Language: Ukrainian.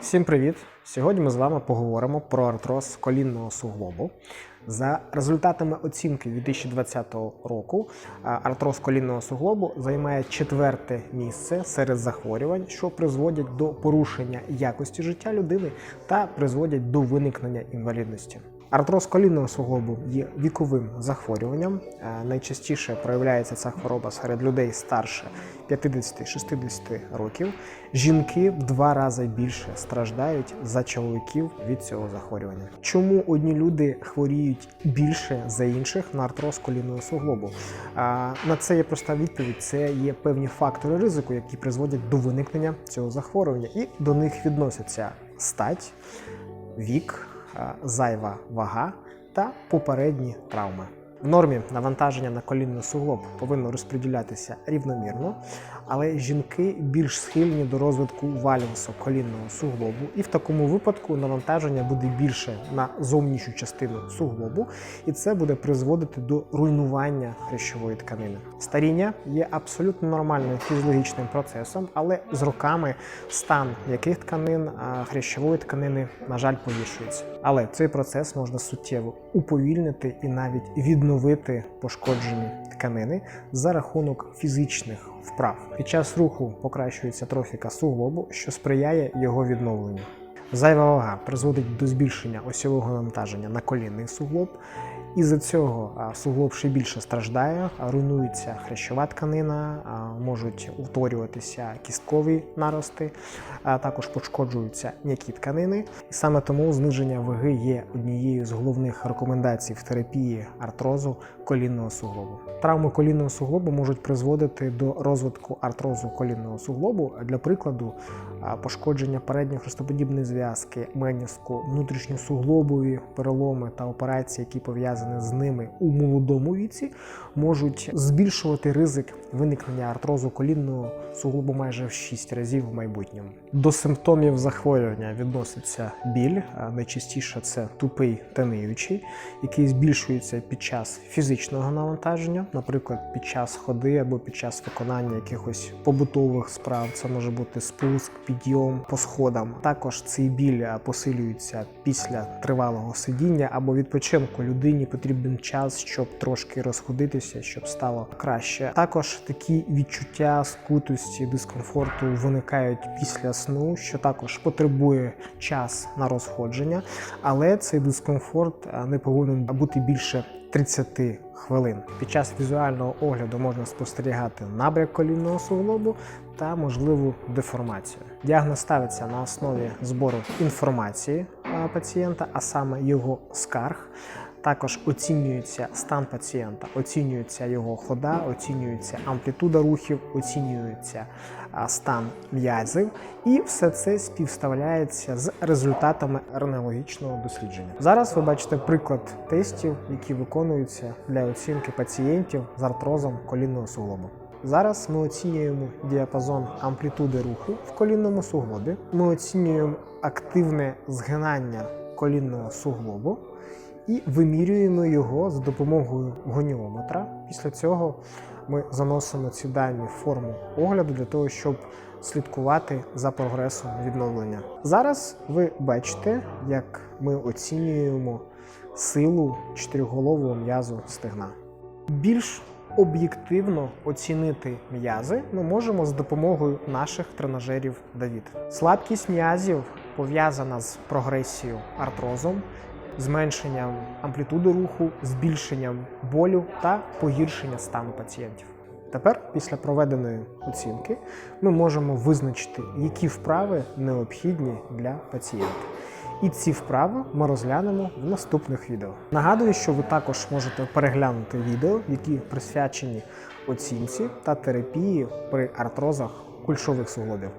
Всім привіт! Сьогодні ми з вами поговоримо про артроз колінного суглобу. За результатами оцінки 2020 року, артроз колінного суглобу займає четверте місце серед захворювань, що призводять до порушення якості життя людини та призводять до виникнення інвалідності. Артроз колінного суглобу є віковим захворюванням. Е, Найчастіше проявляється ця хвороба серед людей старше 50-60 років. Жінки в два рази більше страждають за чоловіків від цього захворювання. Чому одні люди хворіють більше за інших на артроз колінного суглобу? На це є проста відповідь: це є певні фактори ризику, які призводять до виникнення цього захворювання, і до них відносяться стать, вік, зайва вага та попередні травми. В нормі навантаження на колінний суглоб повинно розподілятися рівномірно, але жінки більш схильні до розвитку валінсу колінного суглобу, і в такому випадку навантаження буде більше на зовнішню частину суглобу, і це буде призводити до руйнування хрящової тканини. Старіння є абсолютно нормальним фізіологічним процесом, але з роками стан яких тканин хрящової тканини, на жаль, погіршується. Але цей процес можна суттєво уповільнити і навіть відновити пошкоджені тканини за рахунок фізичних вправ. Під час руху покращується трофіка суглобу, що сприяє його відновленню. Зайва вага призводить до збільшення осьового навантаження на колінний суглоб. Із-за цього суглоб ще більше страждає, руйнується хрящова тканина, можуть утворюватися кісткові нарости, також пошкоджуються м'які тканини. І саме тому зниження ваги є однією з головних рекомендацій в терапії артрозу колінного суглобу. Травми колінного суглобу можуть призводити до розвитку артрозу колінного суглобу. Для прикладу, пошкодження передньої хрестоподібної зв'язки, меніску, внутрішньосуглобові переломи та операції, які пов'язані з ними у молодому віці, можуть збільшувати ризик виникнення артрозу колінного суглобу майже в 6 разів в майбутньому. До симптомів захворювання відноситься біль, найчастіше це тупий та який збільшується під час фізичного навантаження, наприклад, під час ходи або під час виконання якихось побутових справ. Це може бути спуск, підйом по сходам. Також цей біль посилюється після тривалого сидіння або відпочинку. Людині потрібен час, щоб трошки розходитися, щоб стало краще. Також такі відчуття скутості, дискомфорту виникають після сну, що також потребує час на розходження, але цей дискомфорт не повинен бути більше 30 хвилин. Під час візуального огляду можна спостерігати набряк колінного суглобу та можливу деформацію. Діагноз ставиться на основі збору інформації пацієнта, а саме його скарг. Також оцінюється стан пацієнта, оцінюється його хода, оцінюється амплітуда рухів, оцінюється стан м'язів, і все це співставляється з результатами рентгенологічного дослідження. Зараз ви бачите приклад тестів, які виконуються для оцінки пацієнтів з артрозом колінного суглобу. Зараз ми оцінюємо діапазон амплітуди руху в колінному суглобі. Ми оцінюємо активне згинання колінного суглобу і вимірюємо його за допомогою гоніометра. Після цього ми заносимо ці дані в форму огляду для того, щоб слідкувати за прогресом відновлення. Зараз ви бачите, як ми оцінюємо силу чотириголового м'язу стегна. Більш об'єктивно оцінити м'язи ми можемо з допомогою наших тренажерів Давід. Слабкість м'язів пов'язана з прогресією артрозом, зменшенням амплітуди руху, збільшенням болю та погіршення стану пацієнтів. Тепер, після проведеної оцінки, ми можемо визначити, які вправи необхідні для пацієнта. І ці вправи ми розглянемо в наступних відео. Нагадую, що ви також можете переглянути відео, які присвячені оцінці та терапії при артрозах кульшових суглобів.